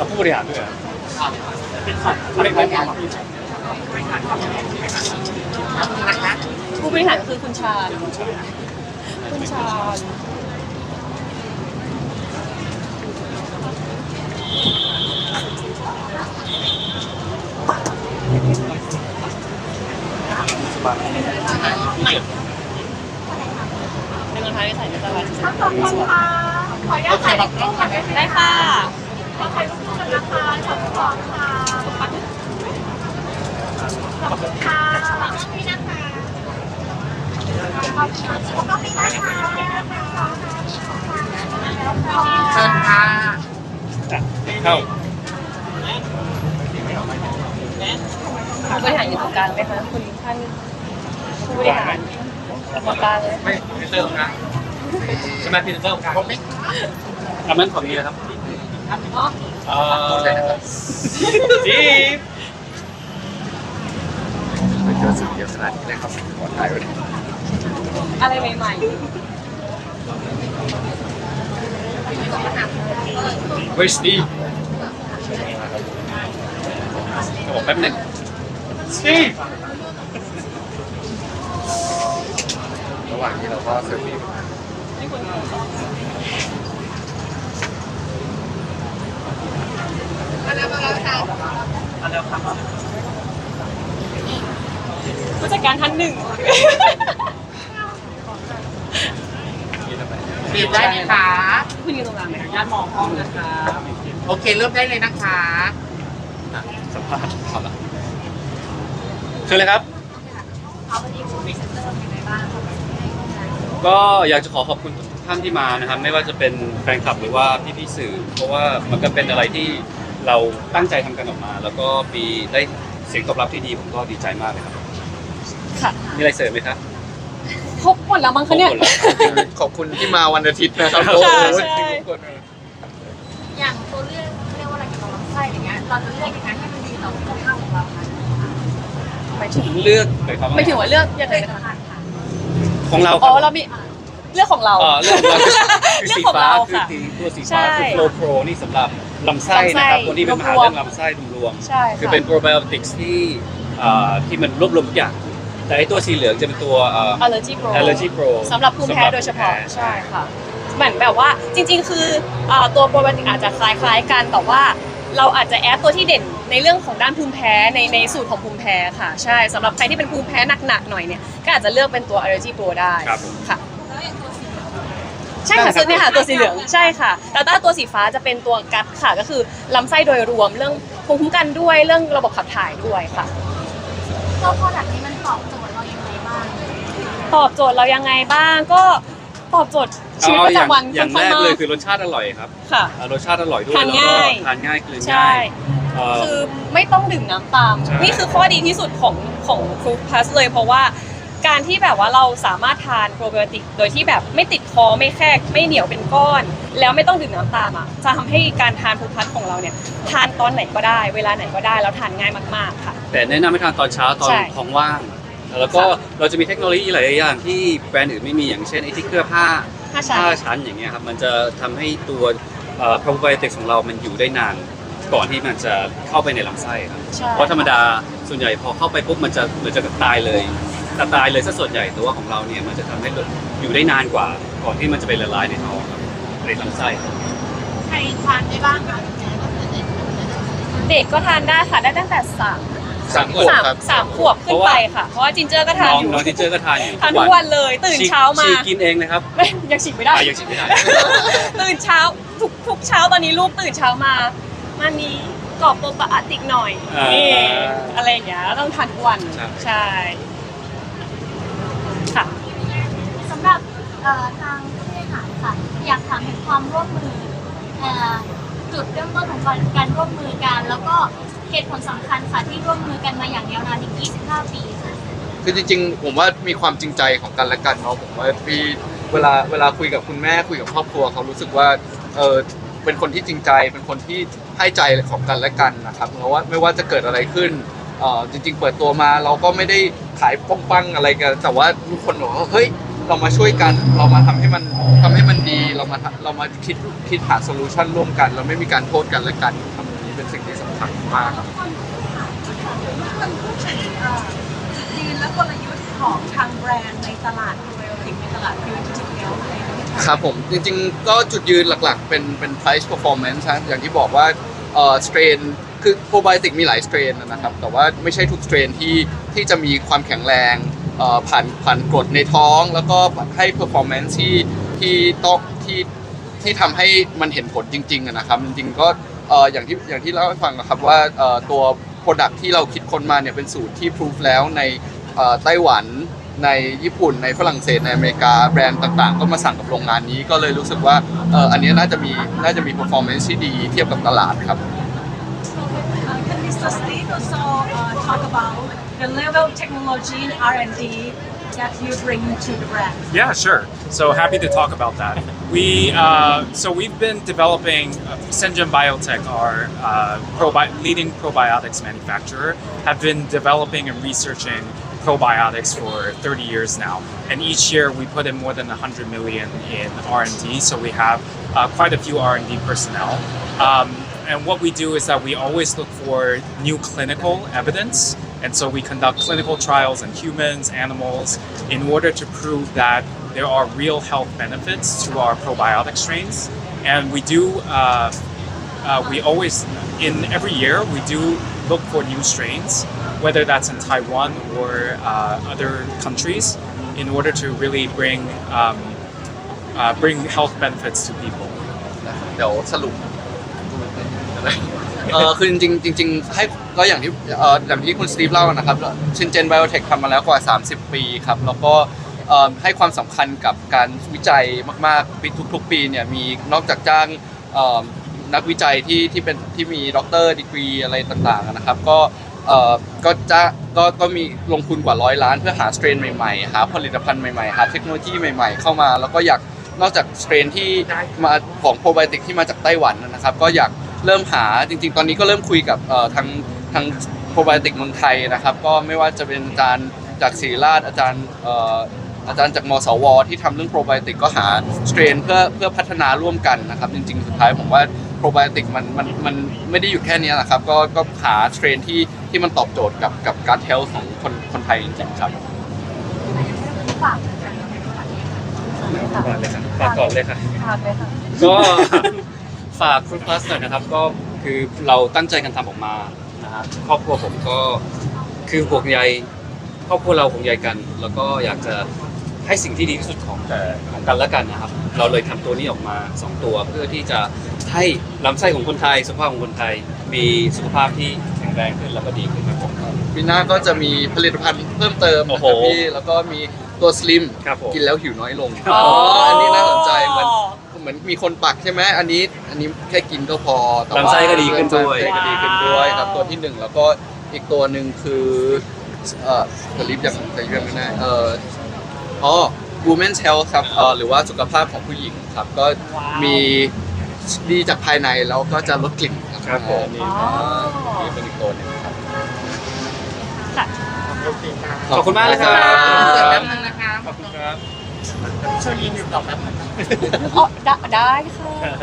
กับผู้บริหารด้วยเหรอไม่ไม่ไม่ผู้บริหารคือคุณชาญคุณชาญสบายเป็นรองเท้าที่ใส่ในตลาดทั้งสองคนค่ะขออนุญาตถ่ายรูปร่วมกันได้ไหมได้ค่ะ ขอถ่ายรูปร่วมกันนะคะสองสองค่ะขอบคุณค่ะขอบคุณนะคะขอบคุณก็มีนะคะ เชิญค่ะ อะเข้า ผู้บริหารอยู่ตรงกลางไหมคะคุณท่านผู้บริหารตรงกลางเลยไม่ไม่เติมนะใช่ไหมพี่เติมครับผมไม่อันนั้นของนี้นะครับอ๋อเอ่อจีบไปเจอสื่อเยอะขนาดนี้เลยครับขอถ่ายไว้อะไรใหม่เวสตีจะบอกแป๊บนึง จีบระหว่างนี้เราก็เซลฟี่ๆผู้จัดการท่านหนึ่งบีบได้ไหมคะคุณอยู่ตรงกลางไหมคะญาติมองห้องนะคะ โอเค เริ่มได้เลยนะคะ สัมภาษณ์เอาละเชิญเลยครับก็อยากจะขอขอบคุณทุกท่านที่มานะครับ ไม่ว่าจะเป็นแฟนคลับหรือว่าพี่ๆสื่อ เพราะว่ามันก็เป็นอะไรที่เราตั้งใจทำกันออกมา แล้วก็มีได้เสียงตอบรับที่ดีผมก็ดีใจมากเลยครับค่ะมีอะไรเสริมไหมครับครบหมดแล้วมั้งคะเนี่ย ครบหมดแล้ว ขอบคุณที่มาวันอาทิตย์นะครับใช่โอ้โหใช่ ทุกคน อย่างตัวเลือกเรียกว่าอะไรเกี่ยวกับลำไส้อย่างเงี้ยเราจะเลือก หมายถึงเลือกหมายความว่าไม่ถึงว่าเลือกยังไงเป็นนะคะสำคัญค่ะของเราอ๋อเรามีเลือกของเรา เอ่อเลือกของเราคือคือเลือกสีของฟ้าเราคือค่ะสีตัวสีใช่ฟ้าคือ Flow Pro นี่สำหรับลำไส้นะครับลำไส้คนที่เป็นปัญหารวมๆเรื่องลำไส้รวมๆใช่ค่ะ คือเป็น probiotics ที่เอ่อที่มันรวบรวมทุกอย่าง แต่ไอตัวสีเหลืองจะเป็นตัวเอ่อ Allergy Pro Allergy Pro สำหรับภูมิแพ้โดยเฉพาะใช่ค่ะเหมือนแบบว่าจริง ๆ คืออ่าตัวโปรไบโอติกอาจจะคล้ายๆกันแต่ว่าเราอาจจะแอดตัวที่เด่น ในเรื่องของด้านภูมิแพ้ในในสูตรของภูมิแพ้ค่ะใช่สำหรับใครที่เป็นภูมิแพ้หนักๆหน่อยเนี่ยก็อาจจะเลือกเป็นตัว Allergy Pro ได้ครับ ค่ะ ใช่ค่ะซึ่งเนี่ยค่ะตัวสีเหลืองใช่ค่ะแต่ถ้าตัวสีฟ้าจะเป็นตัวกัดค่ะก็คือลำไส้โดยรวมเรื่องภูมิคุ้มกันด้วยเรื่องระบบขับถ่ายด้วยค่ะ ตัวโปรดักต์นี้มันตอบโจทย์เราอย่างไรบ้างตอบโจทย์เรายังไงบ้างก็ตอบโจทย์ชีวิตประอย่างจำวันอย่างค่แรนกข้เลยมคือรสชาติอร่อยครับค่ะอ่ารสชาติอร่อยด้วยทานแล้วก็ง่าย ทานง่ายกลืนใช่ ง่าย เอ่อ คือไม่ต้องดื่มน้ำตาม ใช่ นี่คือข้อดีที่สุดของของฟรุตพลัสเลย เพราะว่าการที่แบบว่าเราสามารถทานโปรไบโอติก โดยที่แบบไม่ติดคอไม่แคกไม่เหนียวเป็นก้อน แล้วไม่ต้องดื่มน้ำตามอะจะทำให้การทานฟรุตพลัสของเราเนี่ยทานตอนไหนก็ได้ เวลาไหนก็ได้แล้วทานง่ายมากๆค่ะ แต่แนะนำให้ทานตอนเช้าตอนใช่ท้องว่าง แล้วก็เราจะมีเทคโนโลยีหลายๆอย่างที่แบรนด์อื่นไม่มีอย่างเช่นไอ้ที่เคลือบผ้าห้าชั้นห้าชั้นอย่างเงี้ยครับมันจะทำให้ตัวโปรไบโอติกของเรามันอยู่ได้นาน ก่อนที่มันจะเข้าไปในลำไส้ครับใช่ เพราะธรรมดาส่วนใหญ่พอเข้าไปปุ๊บมันจะมันจะตายเลยแต่ตายเลยซะส่วนใหญ่แต่ว่าของเราเนี่ยมันจะทำให้อยู่ได้นานกว่า ก่อนที่มันจะไปละลายในท้องครับในลำไส้ครับใครทานได้บ้างคะเด็กก็ทานได้ค่ะได้ตั้งแต่สามสามขวบสามครับ สามขวบขึ้นไปค่ะ เพราะว่าจินเจอร์ก็ทานน้องอยู่น้องที่เจอก็ทานอยู่ทานทุกวันเลยตื่นฉีกเช้ามาฉีกกินเองนะครับไม่ยังฉีกไม่ได้ อะยังฉีกไม่ได้ ตื่นเช้าทุกทุกเช้าตอนนี้ลูกตื่นเช้ามา มันมีกรอบโปรปอาติกหน่อยอ่านี่อะไรอย่างเงี้ยต้องทานทุกวันใช่ ใช่ค่ะ สำหรับเอ่อทางผู้บริหารค่ะอยากถามถึงความร่วมมือเอ่อจุดเริ่มต้นของการการร่วมมือกัน แล้วก็เหตุผลสำคัญค่ะที่ร่วมมือกันมาอย่างยาวนานถึง 25 ปีค่ะ คือจริงๆ ผมว่ามีความจริงใจของกันและกันเนาะผมว่าพี่เวลาเวลาคุยกับคุณแม่คุยกับครอบครัวเขารู้สึกว่าเออเป็นคนที่จริงใจเป็นคนที่ ให้ใจของกันและกันนะครับเพราะว่าไม่ว่าจะเกิดอะไรขึ้นเออจริง ๆ เปิดตัวมาเราก็ไม่ได้ขายป้องปังอะไรกัน แต่ว่าทุกคนบอกว่าเฮ้ยเรามาช่วยกัน เรามาทำให้มันทำให้มันดีเรามาเรามาคิดคิดหาโซลูชันร่วมกัน เราไม่มีการโทษกันและกันครับสิ่งที่สำคัญมากครับมันพูดถึงเอ่อจุดยืนและกลยุทธ์ของทางแบรนด์ในตลาดโปรไบโอติกในตลาดพิวจริงๆแล้วในประไทย ครับผม จริงๆ ก็จุดยืนหลักๆ เป็นเป็น price performance ฮะอย่างที่บอกว่าเอ่อ strain คือโปรไบโอติกมีหลาย strain นะครับ แต่ว่าไม่ใช่ทุก strain ที่ที่จะมีความแข็งแรงผ่านผ่านกรดในท้อง แล้วก็ให้ performance ที่ที่ต้องที่ที่ทำให้มันเห็นผลจริงๆนะครับ จริงๆก็เอ่ออย่างที่อย่างที่เล่าให้ฟังนะครับว่าเอ่อตัว product ที่เราคิดค้นมาเนี่ยเป็นสูตรที่ proof แล้วในไต้หวัน ในญี่ปุ่นในฝรั่งเศสในอเมริกาแบรนด์ต่างๆ ก็มาสั่งกับโรงงานนี้ ก็เลยรู้สึกว่าเอออันนี้น่าจะมีน่าจะมี performance ที่ดีเทียบกับตลาดครับ Uh, Can Mr. Steve also uh, talk about the level of technology and R&D that you bring to the brand? Yeah, sure. So happy to talk about that. We uh, so we've been developing uh, Sengen Biotech, our uh, probi- leading probiotics manufacturer, have been developing and researching probiotics for 30 years now. And each year we put in more than 100 million in R&D. So we have uh, quite a few R&D personnel. Um, and what we do is that we always look for new clinical evidence. And so we conduct clinical trials in humans, animals, in order to prove that there are real health benefits to our probiotic strains. And we do, uh, uh, we always, in every year, we do look for new strains, whether that's in Taiwan or uh, other countries, in order to really bring, um, uh, bring health benefits to people. เดี๋ยวสรุปเออคือจริงจริงให้ก็อย่างที่เอออย่างที่คุณสตีฟเล่านะครับชินเจนไบโอเทคทำมาแล้วกว่า 30 ปีครับ แล้วก็เอ่อให้ความสำคัญกับการวิจัยมากๆปีทุก ๆ ปีเนี่ยมีนอกจากจ้างเอ่อนักวิจัยที่ที่เป็นที่มีด็อกเตอร์ดีกรีอะไรต่างๆนะครับ ก็ เอ่อก็จะก็ก็มีลงทุนกว่าร้อยล้านเพื่อหาสเตรนใหม่ๆหาผลิตภัณฑ์ใหม่ๆหาเทคโนโลยีใหม่ๆ เข้ามา แล้วก็อยากนอกจากสเตรนที่มาของโปรไบโอติกที่มาจากไต้หวันนะครับ ก็อยากเริ่มหาจริง ๆ ตอนนี้ก็เริ่มคุยกับเอ่อทางทางโปรไบโอติกเมืองไทยนะครับ ก็ไม่ว่าจะเป็นอาจารย์จากศรีราชอาจารย์เอ่ออาจารย์จากมสว ที่ทำเรื่องโปรไบโอติกก็หาสเตรนเพื่อเพื่อพัฒนาร่วมกันนะครับ จริง ๆ สุดท้ายผมว่าโปรไบโอติกมันมันมันไม่ได้อยู่แค่นี้นะครับก็ก็หาสเตรนที่ ที่มันตอบโจทย์กับกับการเทลของคนคนไทยจริงๆครับฝากฝากเลยครับฝากก่อนเลยค่ะทานเลยค่ะก็ฝากฟรุตพลัสหน่อยนะครับ ก็คือเราตั้งใจกันทำออกมานะฮะครอบครัวผมก็คือห่วงใยครอบครัวเราห่วงใยกัน แล้วก็อยากจะให้สิ่งที่ดีที่สุดของแต่ของกันและกันนะครับ เราเลยทำตัวนี้ออกมา 2 ตัว เพื่อที่จะให้ลำไส้ของคนไทยสุขภาพของคนไทย มีสุขภาพที่แข็ งแรงขึ้นแล้วก็ดีขึ้นครับผม ปีหน้าก็จะมีผลิตภัณฑ์เพิ่มเติมโอ้นะโหครับพี่แล้วก็มีตัวสลิมครับผม กินแล้วหิวน้อยลงอ๋ออันนี้น่าสนใจเหมือนเหมือนมีคนปักใช่ไหมอันนี้อันนี้แค่กินก็พอแต่ว่าลำไส้ก็ดีขึ้นด้วย ลำไส้ก็ดีขึ้นด้วยครับตัวที่หนึ่งแล้วก็อีกตัวหนึ่งคือเอ่อสลิปยังสลิปยังไม่ได้เอ่ออ๋อ women's health ครับเอ่อหรือว่าสุขภาพของผู้หญิงครับก็มี ดีจากภายในแล้วก็จะลดกลิ่นครับผมนี่นี่เป็นอีกตัวหนึงครับค่ะขอบคุณมากเลยครับเสิร์ฟแป๊บนึงขอบคุณครับอ๋อได้ได้ค่ะ